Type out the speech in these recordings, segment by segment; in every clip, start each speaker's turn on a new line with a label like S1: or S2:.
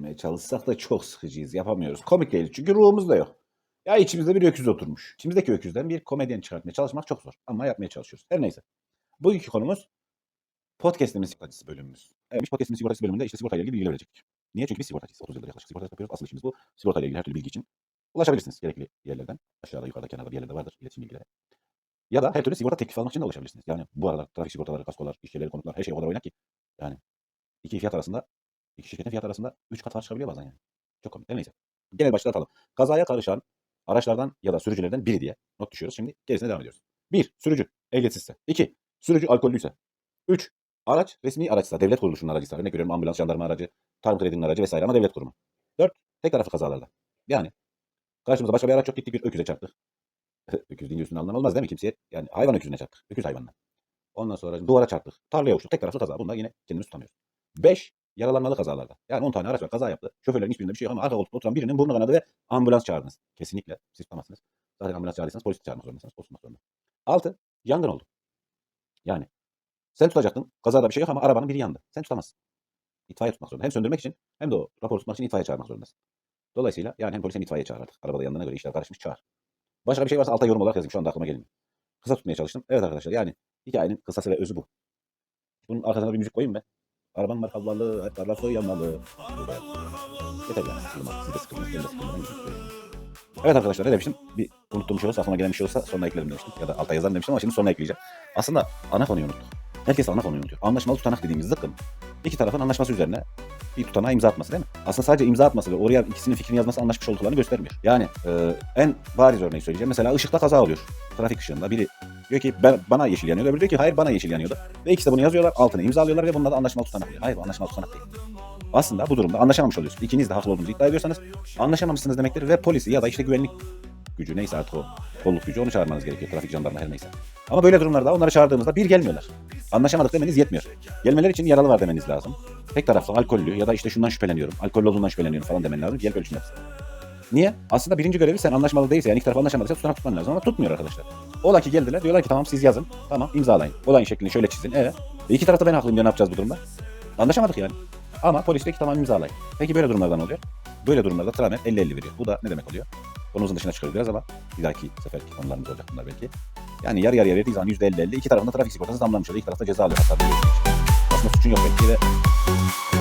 S1: olmaya çalışsak da çok sıkıcıyız. Yapamıyoruz. Komik değil çünkü ruhumuz da yok. Ya içimizde bir öküz oturmuş. İçimizdeki öküzden bir komedyen çıkartmaya çalışmak çok zor. Ama yapmaya çalışıyoruz. Her neyse. Bugünkü konumuz podcast'imin sigortacısı bölümümüz. Evet, biz podcast'imin sigortacısı bölümünde işte sigortayla ilgili bilgiler verecektik. Niye? Çünkü biz sigortacıyız. 30 yıldır yaklaşık sigortacılık yapıyoruz. Asıl işimiz bu. Sigortayla ilgili her türlü bilgi için ulaşabilirsiniz gerekli yerlerden. Aşağıda, yukarıda, kenarda bir yerlerde vardır iletişim bilgileri. Ya da her türlü sigorta teklifi almak için de ulaşabilirsiniz. Yani bu aralar trafik sigortaları, kaskolar, iş yerleri, konutlar her şey o kadar oynak ki. Yani iki fiyat arasında, iki şirketin fiyat arasında 3 kat fark çıkabiliyor bazen yani. Çok komik. Her neyse. Genel başlığı atalım. Kazaya karışan araçlardan ya da sürücülerden biri diye not düşüyoruz. Şimdi gerisine devam ediyoruz. 1. Sürücü ehliyetsizse. 2. Sürücü alkollüyse. 3. Araç resmi araçsa, devlet kuruluşunun aracıysa. Örnek veriyorum ambulans, jandarma aracı, tarım kredinin aracı vesaire ama devlet kurumu. 4. Tek taraflı kazalarda. Yani karşımıza başka bir araç yok gittik bir öküze çarptık. Öküz deyince üstüne alınan olmaz değil mi kimseye? Yani hayvan öküzüne çarptık. Öküz hayvanına. Ondan sonra duvara çarptık. Tarlaya uçtuk. Tek taraflı kaza. Bunda yine kendimizi tutamıyoruz. 5. Yaralanmalı kazalarda. Yani 10 tane araç var kaza yaptı. Şoförlerin hiçbirinde bir şey yok ama arka koltukta oturan birinin burnu kanadı ve ambulans çağırdınız. Kesinlikle siz tutamazsınız. Zaten ambulans çağırdıysanız polis çağırmak zorundasınız. Polis tutmak zorunda. 6. Yangın oldu. Yani sen tutacaktın. Kazada bir şey yok ama arabanın biri yandı. Sen tutamazsın. İtfaiye tutmak zorunda. Hem söndürmek için hem de o raporu tutmak için itfaiye çağırmak zorundasın. Dolayısıyla yani hem polis hem itfaiye çağır artık. Arabada yandığına göre işler karışmış çağır. Başka bir şey varsa alta yorum olarak yazın. Şu anda aklıma gelmiyor. Kısa tutmaya çalıştım. Evet arkadaşlar yani hikayenin kısası ve özü bu. Bunun arkasına bir müzik koyayım ben. Arabanın var havalı, karlar soyamalı. Burada. Yeter yani. Sıkılmaz. Siz de sıkılmaz. Ben de koyayım. Evet arkadaşlar ne demiştim? Bir unuttuğum şey olsa, aklıma gelen bir şey olsa sonuna eklerim demiştim. Ya da alta yazarım demiştim ama şimdi sonuna ekleyeceğim. Aslında ana konuyu unuttuk. Herkes ana konuyu unutuyor. Anlaşmalı tutanak dediğimiz zıkkım. İki tarafın anlaşması üzerine bir tutanağa imza atması değil mi? Aslında sadece imza atması ve oraya ikisinin fikrini yazması anlaşmış olduklarını göstermiyor. Yani e, en bariz örneği söyleyeceğim. Mesela ışıkta kaza oluyor. Trafik ışığında biri diyor ki ben, bana yeşil yanıyor. Öbürü diyor ki hayır bana yeşil yanıyordu. Ve ikisi de bunu yazıyorlar. Altına imzalıyorlar ve bunda da anlaşmalı tutanak. Hayır bu anlaşmalı tutanak değil. Aslında bu durumda anlaşamamış oluyorsunuz. İkiniz de haklı olduğunuzu iddia ediyorsanız anlaşamamışsınız demektir ve polisi ya da işte güvenlik gücü neyse artık o kolluk gücü onu çağırmanız gerekiyor. Trafik jandarma her neyse. Ama böyle durumlarda onları çağırdığımızda bir gelmiyorlar. Anlaşamadık demeniz yetmiyor. Gelmeleri için yaralı var demeniz lazım. Tek taraflı alkollü ya da işte şundan şüpheleniyorum. Alkollü olduğundan şüpheleniyorum falan demen lazım. Gelip ölçün yapsın. Niye? Aslında birinci görevi sen anlaşmalı değilse yani iki taraf anlaşamadıysa tutanak tutman lazım ama tutmuyor arkadaşlar. Ola ki geldiler diyorlar ki tamam siz yazın. Tamam imzalayın. Olayın şeklini şöyle çizin. Evet. E iki tarafta ben haklıyım diyor ne yapacağız bu durumda? Anlaşamadık yani. Ama polis diyor ki tamam imzalayın. Peki böyle durumlarda ne oluyor? Böyle durumlarda tramet 50-50 veriyor. Bu da ne demek oluyor? Konumuzun dışına çıkıyoruz biraz ama bir dahaki seferki konularımız olacak bunlar belki. Yani yarı yarıya verdiği zaman %50-50 iki tarafında trafik sigortası zamlanmış oluyor. İki tarafta ceza alıyor hatta. Aslında suçun yok belki de.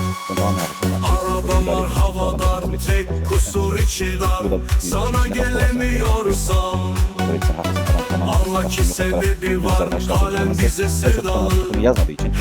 S1: Sen devam
S2: Arabalar havada tek kusur içidan Sana gelemiyorsam Anla ki sebebi var kalem bize sevdalı
S1: yazmadığı için.